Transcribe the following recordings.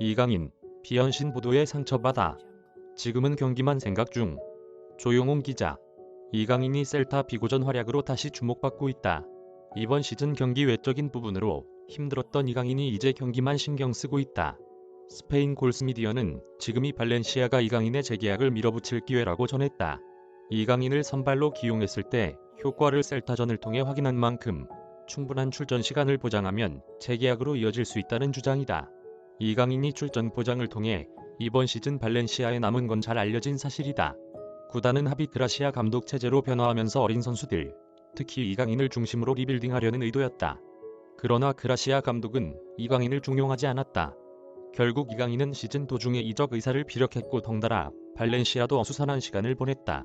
이강인, 비현신 보도에 상처받아 지금은 경기만 생각 중. 조용홍 기자. 이강인이 셀타 비고전 활약으로 다시 주목받고 있다. 이번 시즌 경기 외적인 부분으로 힘들었던 이강인이 이제 경기만 신경 쓰고 있다. 스페인 골스미디어는 지금이 발렌시아가 이강인의 재계약을 밀어붙일 기회라고 전했다. 이강인을 선발로 기용했을 때 효과를 셀타전을 통해 확인한 만큼 충분한 출전 시간을 보장하면 재계약으로 이어질 수 있다는 주장이다. 이강인이 출전 보장을 통해 이번 시즌 발렌시아에 남은 건 잘 알려진 사실이다. 구단은 하비 그라시아 감독 체제로 변화하면서 어린 선수들, 특히 이강인을 중심으로 리빌딩하려는 의도였다. 그러나 그라시아 감독은 이강인을 중용하지 않았다. 결국 이강인은 시즌 도중에 이적 의사를 피력했고 덩달아 발렌시아도 어수선한 시간을 보냈다.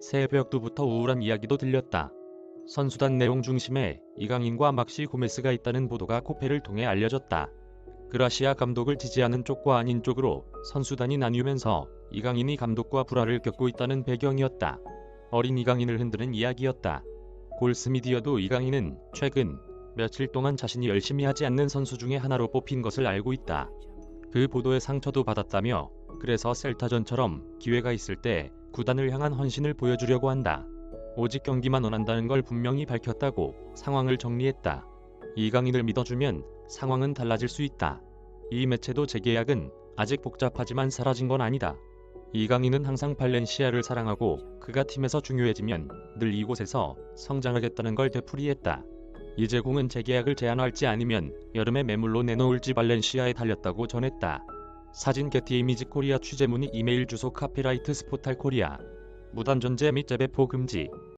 새벽부터 우울한 이야기도 들렸다. 선수단 내용 중심에 이강인과 막시 고메스가 있다는 보도가 코페를 통해 알려졌다. 그라시아 감독을 지지하는 쪽과 아닌 쪽으로 선수단이 나뉘면서 이강인이 감독과 불화를 겪고 있다는 배경이었다. 어린 이강인을 흔드는 이야기였다. 골스미디어도 이강인은 최근 며칠 동안 자신이 열심히 하지 않는 선수 중에 하나로 뽑힌 것을 알고 있다. 그 보도에 상처도 받았다며 그래서 셀타전처럼 기회가 있을 때 구단을 향한 헌신을 보여주려고 한다. 오직 경기만 원한다는 걸 분명히 밝혔다고 상황을 정리했다. 이강인을 믿어주면 상황은 달라질 수 있다. 이 매체도 재계약은 아직 복잡하지만 사라진 건 아니다. 이강인은 항상 발렌시아를 사랑하고 그가 팀에서 중요해지면 늘 이곳에서 성장하겠다는 걸 되풀이했다. 이제 공은 재계약을 제안할지 아니면 여름에 매물로 내놓을지 발렌시아에 달렸다고 전했다. 사진 게티 이미지 코리아 취재문의 이메일 주소 카피라이트 스포탈 코리아 무단 존재 및 재배포 금지